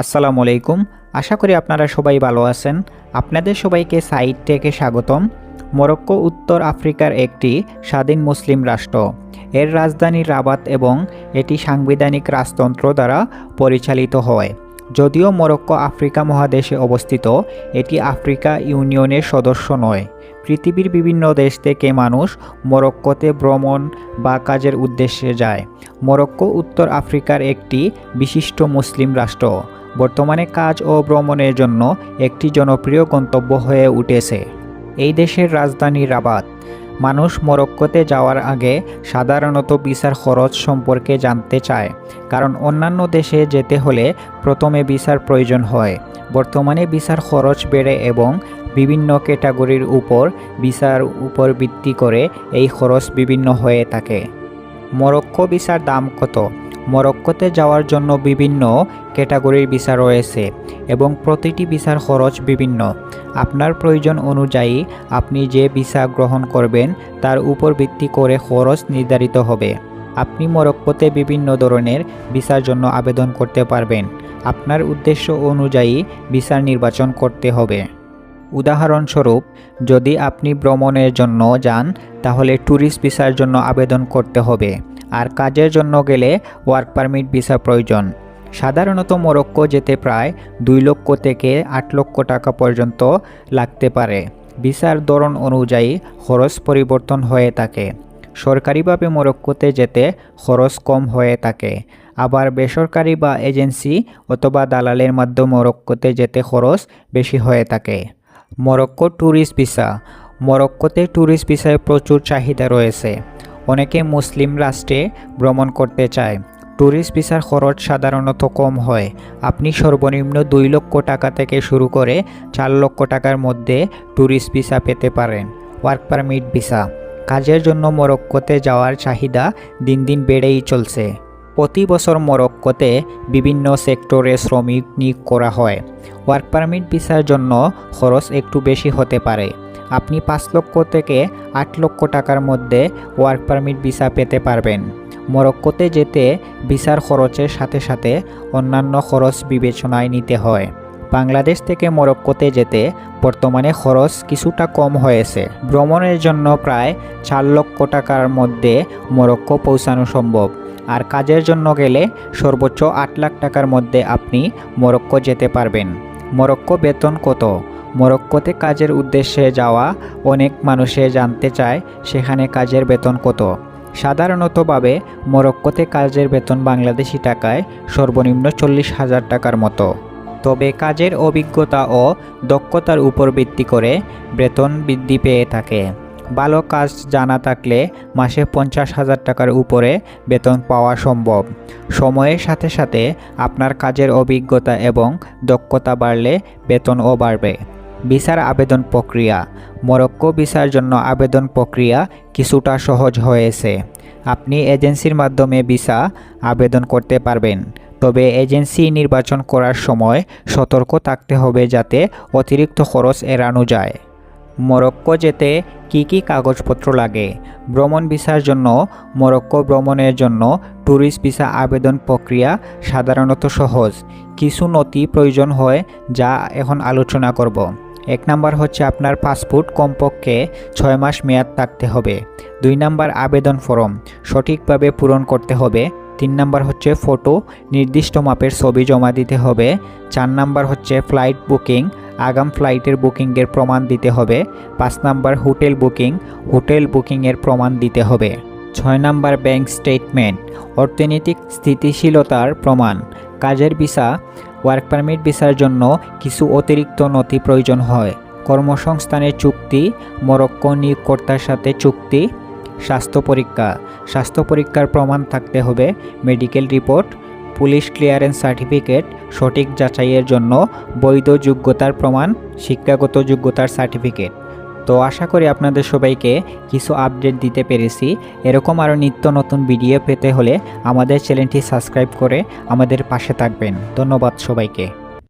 আসসালামু আলাইকুম। আশা করি আপনারা সবাই ভালো আছেন। আপনাদের সবাইকে সাইড থেকে স্বাগতম। মরক্কো, উত্তর আফ্রিকার একটি স্বাধীন মুসলিম রাষ্ট্র। এর রাজধানী রাবাত এবং এটি সাংবিধানিক রাজতন্ত্র দ্বারা পরিচালিত হয়। যদিও মরক্কো আফ্রিকা মহাদেশে অবস্থিত, এটি আফ্রিকা ইউনিয়নের সদস্য নয়। পৃথিবীর বিভিন্ন দেশ থেকে মানুষ মরক্কোতে ভ্রমণ বা কাজের উদ্দেশ্যে যায়। মরক্কো উত্তর আফ্রিকার একটি বিশিষ্ট মুসলিম রাষ্ট্র। বর্তমানে কাজ ও ভ্রমণের জন্য একটি জনপ্রিয় গন্তব্য হয়ে উঠেছে। এই দেশের রাজধানী রাবাত। মানুষ মরক্কোতে যাওয়ার আগে সাধারণত ভিসার খরচ সম্পর্কে জানতে চায়, কারণ অন্যান্য দেশে যেতে হলে প্রথমে ভিসার প্রয়োজন হয়। বর্তমানে ভিসার খরচ বেড়ে এবং বিভিন্ন ক্যাটাগরির উপর ভিসার উপর ভিত্তি করে এই খরচ বিভিন্ন হয়ে থাকে। মরক্কো ভিসার দাম কত? মরক্কোতে যাওয়ার জন্য বিভিন্ন ক্যাটাগরির ভিসা রয়েছে এবং প্রতিটি ভিসার খরচ বিভিন্ন। আপনার প্রয়োজন অনুযায়ী আপনি যে ভিসা গ্রহণ করবেন তার উপর ভিত্তি করে খরচ নির্ধারিত হবে। আপনি মরক্কোতে বিভিন্ন ধরনের ভিসার জন্য আবেদন করতে পারবেন। আপনার উদ্দেশ্য অনুযায়ী ভিসার নির্বাচন করতে হবে। উদাহরণস্বরূপ, যদি আপনি ভ্রমণের জন্য যান, তাহলে ট্যুরিস্ট ভিসার জন্য আবেদন করতে হবে। আর কাজের জন্য গেলে ওয়ার্ক পারমিট ভিসা প্রয়োজন। সাধারণত মরক্কো যেতে প্রায় দুই লক্ষ থেকে আট লক্ষ টাকা পর্যন্ত লাগতে পারে। ভিসার ধরন অনুযায়ী খরচ পরিবর্তন হয়ে থাকে। সরকারিভাবে মরক্কোতে যেতে খরচ কম হয়ে থাকে। আবার বেসরকারি বা এজেন্সি অথবা দালালের মাধ্যমে মরক্কোতে যেতে খরচ বেশি হয়ে থাকে। Morocco tourist visa. মরক্কোতে ট্যুরিস্ট ভিসায় প্রচুর চাহিদা রয়েছে। অনেকে মুসলিম রাষ্ট্রে ভ্রমণ করতে চায়। ট্যুরিস্ট ভিসার খরচ সাধারণত কম হয়। আপনি সর্বনিম্ন দুই লক্ষ টাকা থেকে শুরু করে চার লক্ষ টাকার মধ্যে ট্যুরিস্ট ভিসা পেতে পারেন। Work permit visa. কাজের জন্য মরক্কোতে যাওয়ার চাহিদা দিন দিন বেড়েই চলছে। প্রতি বছর মরক্কোতে বিভিন্ন সেক্টরে শ্রমিক নিয়োগ করা হয়। ওয়ার্ক পারমিট ভিসার জন্য খরচ একটু বেশি হতে পারে। আপনি পাঁচ লক্ষ থেকে আট লক্ষ টাকার মধ্যে ওয়ার্ক পারমিট ভিসা পেতে পারবেন। মরক্কোতে যেতে ভিসার খরচের সাথে সাথে অন্যান্য খরচ বিবেচনায় নিতে হয়। বাংলাদেশ থেকে মরক্কোতে যেতে বর্তমানে খরচ কিছুটা কম হয়েছে। ভ্রমণের জন্য প্রায় চার লক্ষ টাকার মধ্যে মরক্কো পৌঁছানো সম্ভব। আর কাজের জন্য গেলে সর্বোচ্চ আট লাখ টাকার মধ্যে আপনি মরক্কো যেতে পারবেন। মরক্কো বেতন কত? মরক্কোতে কাজের উদ্দেশ্যে যাওয়া অনেক মানুষে জানতে চায় সেখানে কাজের বেতন কত। সাধারণতভাবে মরক্কোতে কাজের বেতন বাংলাদেশি টাকায় সর্বনিম্ন চল্লিশ হাজার টাকার মতো। তবে কাজের অভিজ্ঞতা ও দক্ষতার উপর ভিত্তি করে বেতন বৃদ্ধি পেয়ে থাকে। ভালো কাজ জানা থাকলে মাসে পঞ্চাশ হাজার টাকার উপরে বেতন পাওয়া সম্ভব। সময়ের সাথে সাথে আপনার কাজের অভিজ্ঞতা এবং দক্ষতা বাড়লে বেতনও বাড়বে। ভিসার আবেদন প্রক্রিয়া। মরক্কো ভিসার জন্য আবেদন প্রক্রিয়া কিছুটা সহজ হয়েছে। আপনি এজেন্সির মাধ্যমে ভিসা আবেদন করতে পারবেন। তবে এজেন্সি নির্বাচন করার সময় সতর্ক থাকতে হবে যাতে অতিরিক্ত খরচ এড়ানো যায়। মরক্কো যেতে কি কি কাগজপত্র লাগে? ভ্রমণ ভিসার জন্য, মরক্কো ভ্রমণের জন্য ট্যুরিস্ট ভিসা আবেদন প্রক্রিয়া সাধারণত সহজ। কিছু নথি প্রয়োজন হয় যা এখন আলোচনা করব। এক নাম্বার হচ্ছে আপনার পাসপোর্ট কমপক্ষে ছয় মাস মেয়াদ থাকতে হবে। দুই নাম্বার আবেদন ফর্ম, সঠিকভাবে পূরণ করতে হবে। তিন নাম্বার হচ্ছে ফটো, নির্দিষ্ট মাপের ছবি জমা দিতে হবে। চার নাম্বার হচ্ছে ফ্লাইট বুকিং, আগাম ফ্লাইটের বুকিংয়ের প্রমাণ দিতে হবে। পাঁচ নাম্বার হোটেল বুকিং, হোটেল বুকিংয়ের প্রমাণ দিতে হবে। ছয় নাম্বার ব্যাংক স্টেটমেন্ট, অর্থনৈতিক স্থিতিশীলতার প্রমাণ, কাজের ভিসা ওয়ার্ক পারমিট ভিসার জন্য কিছু অতিরিক্ত নথি প্রয়োজন হয়। কর্মসংস্থানের চুক্তি, মরক্কো নিয়োগকর্তার সাথে চুক্তি, স্বাস্থ্য পরীক্ষা। স্বাস্থ্য পরীক্ষার প্রমাণ থাকতে হবে, medical report, police clearance certificate, সঠিক যাচাইয়ের জন্য বৈধ যোগ্যতার প্রমাণ, শিক্ষাগত যোগ্যতার সার্টিফিকেট। তো আশা করি আপনাদের সবাইকে কিছু আপডেট দিতে পেরেছি। এরকম আরও নিত্য নতুন ভিডিও পেতে হলে আমাদের চ্যানেলটি সাবস্ক্রাইব করে আমাদের পাশে থাকবেন। ধন্যবাদ সবাইকে।